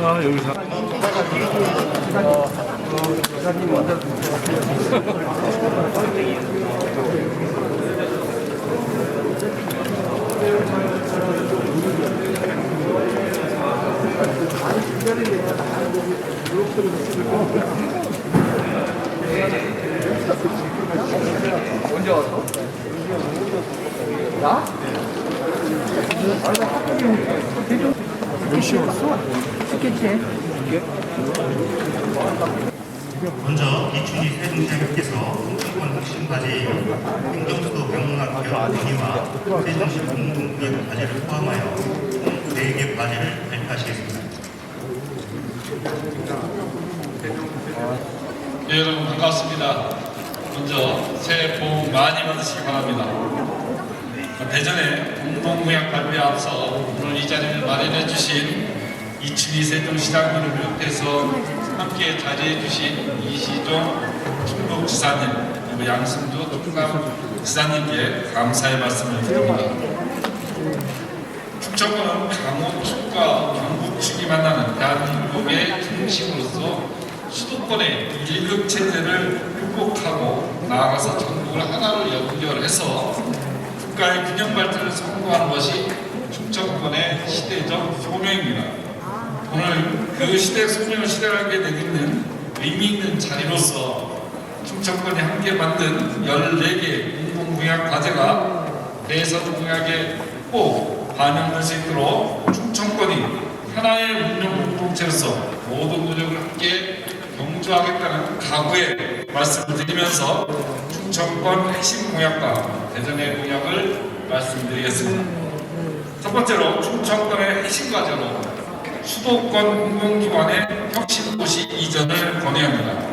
아, 여기서. 먼저 이춘희 세종시장님께서 홍콩권 혁신과제의 행정수도 병문학교 건의와 세종시 공동구역 과제를 포함하여 총 4개 과제를 발표하시겠습니다. 네, 여러분 반갑습니다. 먼저 새해 복 많이 받으시기 바랍니다. 대전에 공동구역 발표에 앞서 오늘 이 자리를 마련해 주신 이춘희 세종시장님을 비롯해서 함께 자리해 주신 이시종 충북지사님 그리고 양승조 충남지사님께 감사의 말씀을 드립니다. 충청도는 강원 축과 경북 축이 만나는 대한민국의 중심으로서 수도권의 일극 체제를 극복하고 나아가서 전국을 하나로 연결해서 국가의 균형 발전을 성공하는 것이 충청권의 시대적 소명입니다. 오늘 그 시대 소명을 실현하게 되는 의미 있는 자리로서 충청권이 함께 만든 14개 공공공약 과제가 대선 공약에 꼭 반영될 수 있도록 충청권이 하나의 운영 공동체로서 모든 노력을 함께 경주하겠다는 각오의 말씀을 드리면서 충청권 핵심 공약과 대전의 공약을 말씀드리겠습니다. 첫 번째로 충청권의 핵심 과제로 수도권 공공기관의 혁신 도시 이전을 권유합니다.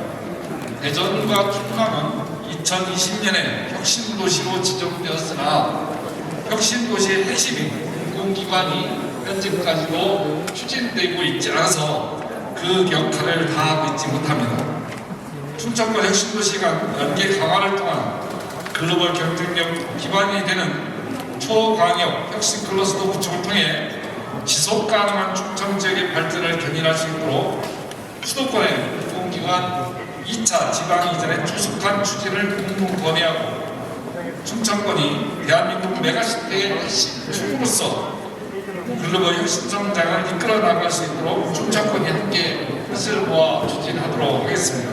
대전과 충남은 2020년에 혁신 도시로 지정되었으나 혁신 도시의 핵심인 공공기관이 현재까지도 추진되고 있지 않아서 그 역할을 다하고 있지 못합니다. 충청권 혁신도시가 연계 강화를 통한 글로벌 경쟁력 기반이 되는 초광역 혁신 클러스터 구축을 통해 지속 가능한 충청 지역의 발전을 견인할 수 있도록 수도권의 공공기관 2차 지방 이전에 조속한 추진을 공동 건의하고 충청권이 대한민국 메가시티의 핵심 축으로서 글로벌 혁신 성장을 이끌어 나갈 수 있도록 충청권이 함께 뜻을 모아 추진하도록 하겠습니다.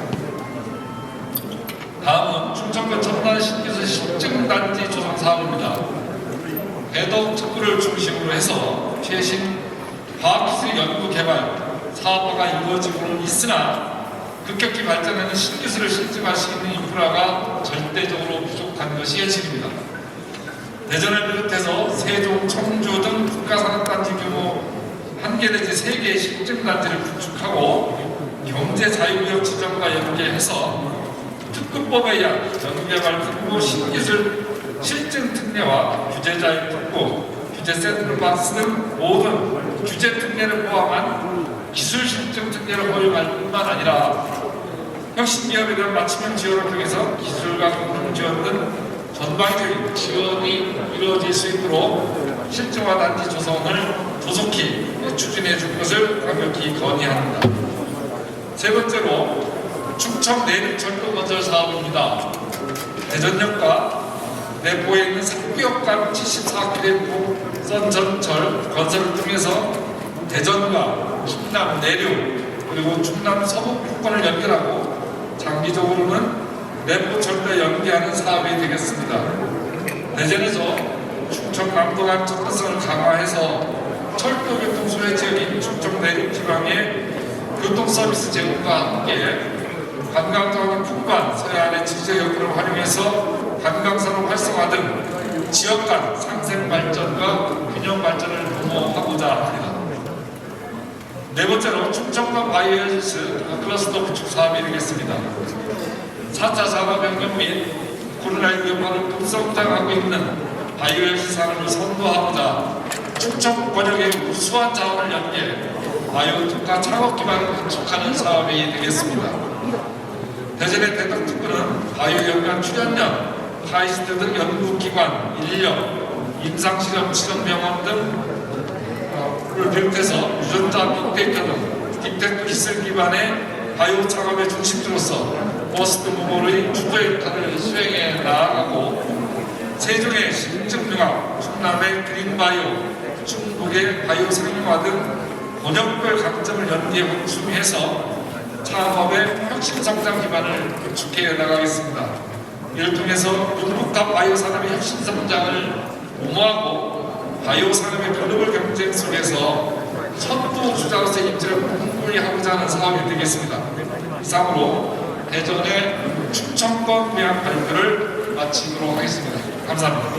다음은 충청권 첨단 신기술 실증단지 조성 사업입니다. 배덕 특구를 중심으로 해서 최신 과학기술 연구 개발 사업화가 이루어지고는 있으나 급격히 발전하는 신기술을 실증할 수 있는 인프라가 절대적으로 부족한 것이 현실입니다. 대전을 비롯해서 세종, 청주 등 국가 산업단지 규모 한 개 내지 세 개의 실증단지를 구축하고 경제 자유구역 지정과 연계해서 특구법에 의한 연구개발 특구 신기술 실증 특례와 규제 자유 특구, 규제 샌드박스 등 모든 규제 특례를 포함한 기술 실증 특례를 허용할 뿐만 아니라 혁신 기업에 대한 맞춤형 지원을 통해서 기술과 공동 지원 등 전방적인 지원이 이루어질 수 있도록 실증화 단지 조성을 조속히 추진해 줄 것을 강력히 건의합니다. 세 번째로 충청 내륙 철도 건설 사업입니다. 대전역과 내포에 있는 3구역 간 74km 선전철 건설을 통해서 대전과 충남 내륙 그리고 충남 서북 부권을 연결하고 장기적으로는 내포철도 연계하는 사업이 되겠습니다. 대전에서 충청남도간 접근성을 강화해서 철도 교통 소외 지역인 충청 내륙 지방의 교통 서비스 제공과 함께 관광적인 풍관, 서해안의 지적 여건을 활용해서 관광산업 활성화 등 지역 간 상생 발전과 균형 발전을 도모하고자 합니다. 네 번째로 충청과 바이오헬스 클러스터 구축 사업이 되겠습니다. 4차 산업혁명 및 코로나19 여파를 급성장하고 있는 바이오헬스 산업을 선도하고자 충청 권역의 우수한 자원을 연계 바이오 특화 창업 기반을 구축하는 사업이 되겠습니다. 대전의 대덕 특구는 바이오 연관 출연력, 카이스트 등 연구기관, 인력, 임상실험, 실험병원 등 어, 비롯해서 유전자 빅데이터 등 빅테크 기술 기반의 바이오 창업의 중심지로서 버스트 무버의 주도의 역할을 수행해 나아가고 세종의 신증융합, 충남의 그린바이오, 충북의 바이오 상용화 등 번역별 강점을 연계에 확충해서 창업의 혁신 성장 기반을 구축해 나가겠습니다. 이를 통해서 융복합 바이오 산업의 혁신 성장을 옹호하고 바이오 산업의 글로벌 경쟁 속에서 선도 주자로서의 입지를 풍부히 하고자 하는 사업이 되겠습니다. 이상으로 대전의 충청권 구약 발표를 마치도록 하겠습니다. 감사합니다.